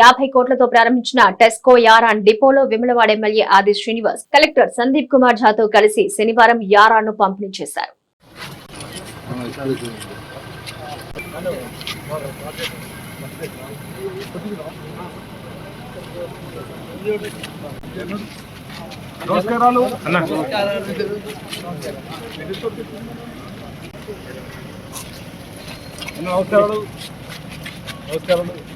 యాభై కోట్లతో ప్రారంభించిన టెస్కో యారాన్ డిపోలో విమలవాడ ఎమ్మెల్యే ఆది శ్రీనివాస్ కలెక్టర్ సందీప్ కుమార్ ఝాతో కలిసి శనివారం యారాన్ను పంపిణీ చేశారు. నమస్కారాలు. అన్న. నమస్కారాలు. నమస్కారాలు.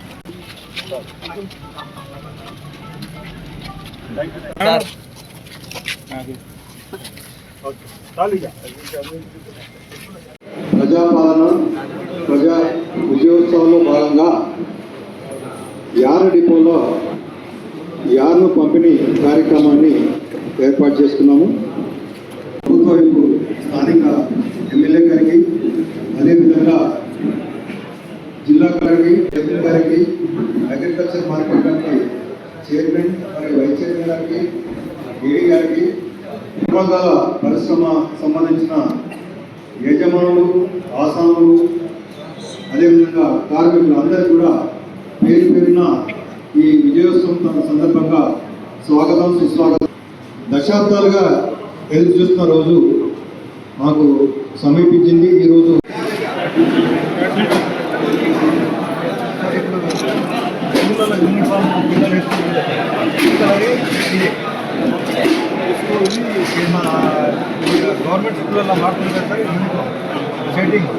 ప్రజాపాలన ప్రజా విజయోత్సవంలో భాగంగా యార డిపోలో యార్ను పంపిణీ కార్యక్రమాన్ని ఏర్పాటు చేసుకున్నాము ప్రభుత్వ వైపు స్థానిక ఎమ్మెల్యే గారికి అదేవిధంగా జిల్లా గారికి ఎంపీ గారికి అగ్రికల్చర్ మార్కెట్ గారికి చైర్మన్ మరియు వైస్ చైర్మన్ గారికి ఏడీ గారికి విభాగాల పరిశ్రమ సంబంధించిన యజమానులు ఆసాములు అదేవిధంగా కార్మికులు అందరూ కూడా పేరు పేరున ఈ విజయోత్సవం తన సందర్భంగా స్వాగతం సుస్వాగతం. దశాబ్దాలుగా ఎదురు చూస్తున్న రోజు మాకు సమీపించింది ఈరోజు పిల్లల యూనిఫామ్ పిల్లలు ఇదే. మన గవర్నమెంట్ స్కూళ్ళల్లో మార్పులు పెడతారు యూనిఫామ్ షెడ్డింగ్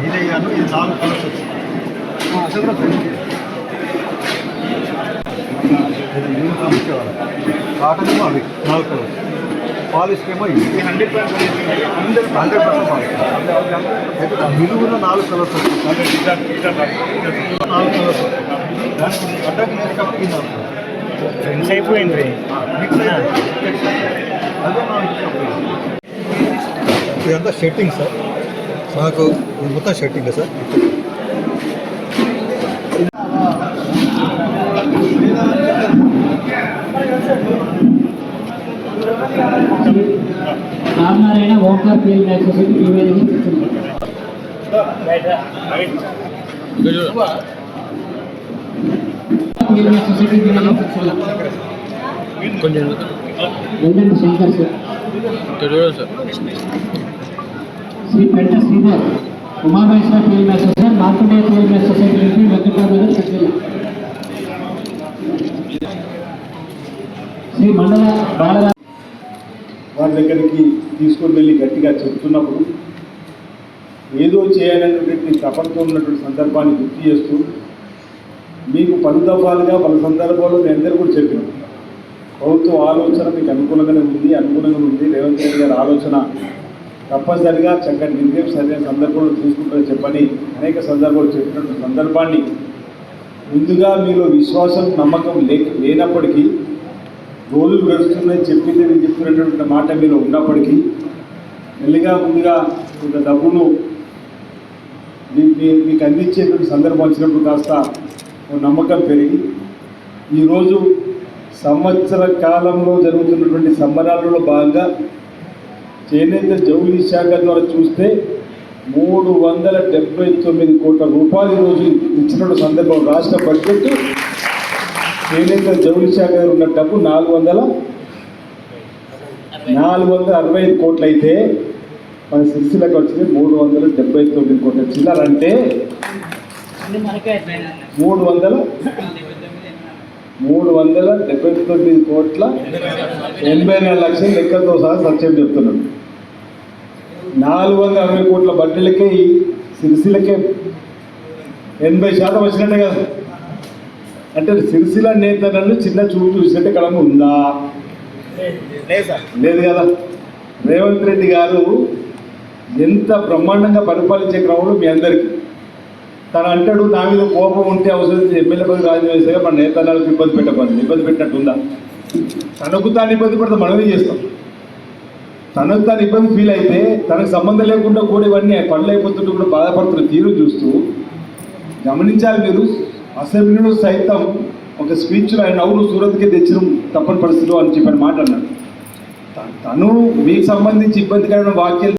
ఇదే ఇయ్యాను ఇది నాలుగు కలర్స్ వచ్చింది యూనిఫామ్ ఇచ్చేవాళ్ళు కాటన్ అవి నాలుగు కలర్స్ ఏమో ఇది hundred percent hundred percent polish మిలుగులో నాలుగు కలర్స్ నాలుగు కలర్స్ ఫ్రెండ్స్ అయిపోయింది ఇదంతా షెట్టింగ్ సార్ మాకు మొత్తం షెట్టింగ్ sir Ramanarayana Omkar field association నివేదిక ఇచ్చింది కొంచెం Shankar sir sir Shri Penta Sridhar Umamaheshwara field association Markandeya field association Venkatarao సభ్యులు శ్రీ మండల బాలరా వారి దగ్గరికి తీసుకొని వెళ్ళి గట్టిగా చెప్తున్నప్పుడు ఏదో చేయాలనేటువంటి తపనతో ఉన్నటువంటి సందర్భాన్ని గుర్తు చేస్తూ మీకు పలు దఫాలుగా పలు సందర్భాల్లో మీ అందరూ కూడా చెప్పినాం. ప్రభుత్వ ఆలోచన మీకు అనుకూలంగానే ఉంది అనుకూలంగా ఉంది. రేవంత్ రెడ్డి గారి ఆలోచన తప్పనిసరిగా చక్కటి నిర్ణయం సరైన సందర్భంలో తీసుకుంటారని చెప్పని అనేక సందర్భాలు చెప్పినటువంటి సందర్భాన్ని ముందుగా మీలో విశ్వాసం నమ్మకం లే లేనప్పటికీ రోజులు గడుస్తున్నాయి చెప్పింది నేను చెప్తున్నటువంటి మాట మీలో ఉన్నప్పటికీ మెల్లిగా ముందుగా కొంత డబ్బును మీకు అందించేటువంటి సందర్భం వచ్చినప్పుడు కాస్త నమ్మకం పెరిగి ఈరోజు సంవత్సర కాలంలో జరుగుతున్నటువంటి సంబరాలలో భాగంగా చేనేత జౌలి శాఖ ద్వారా చూస్తే మూడు వందల డెబ్బై తొమ్మిది కోట్ల రూపాయలు ఈరోజు ఇచ్చినటువంటి సందర్భం. రాష్ట్ర బడ్జెట్ చేనేత జౌలి శాఖ దగ్గర ఉన్న డబ్బు నాలుగు వందల నాలుగు వందల అరవై ఐదు కోట్లు అయితే మన సిరిసిలకు వచ్చింది మూడు వందల డెబ్బై తొమ్మిది కోట్ల. చిల్లరంటే మూడు వందల మూడు వందల డెబ్బై తొమ్మిది కోట్ల ఎనభై నాలుగు లక్షల లెక్కలతో సహా సత్యం చెప్తున్నాను. నాలుగు వందల అరవై కోట్ల బట్టలకే ఈ సిరిసిలకే ఎనభై శాతం వచ్చినట్టే కదా. అంటే సిరిసిల్ల నేతలను చిన్న చూపు చూసినట్టు ఇక్కడ ఉందా? లేదు కదా. రేవంత్ రెడ్డి గారు ఎంత బ్రహ్మాండంగా పరిపాలించే క్రమంలో మీ అందరికీ. తను అంటాడు నా మీద కోపం ఉంటే అవసరం ఎమ్మెల్యే పదవి రాజవేసగా మన నేతలకు ఇబ్బంది పెట్టబడింది ఇబ్బంది పెట్టినట్టు ఉందా తనకు తాను ఇబ్బంది పడితే మనమే చేస్తాం. తనకు తాను ఇబ్బంది ఫీల్ అయితే తనకు సంబంధం లేకుండా కూడా ఇవన్నీ పనులు అయిపోతుంటే కూడా బాధపడుతున్న తీరు చూస్తూ గమనించాలి మీరు అసెంబ్లీలో సైతం ఒక స్పీచ్లో ఆయన అవును సూరత్కే తెచ్చిన తప్పని పరిస్థితిలో అని చెప్పిన మాట అన్నాడు. తను మీకు సంబంధించి ఇబ్బందికరమైన వాక్యాలు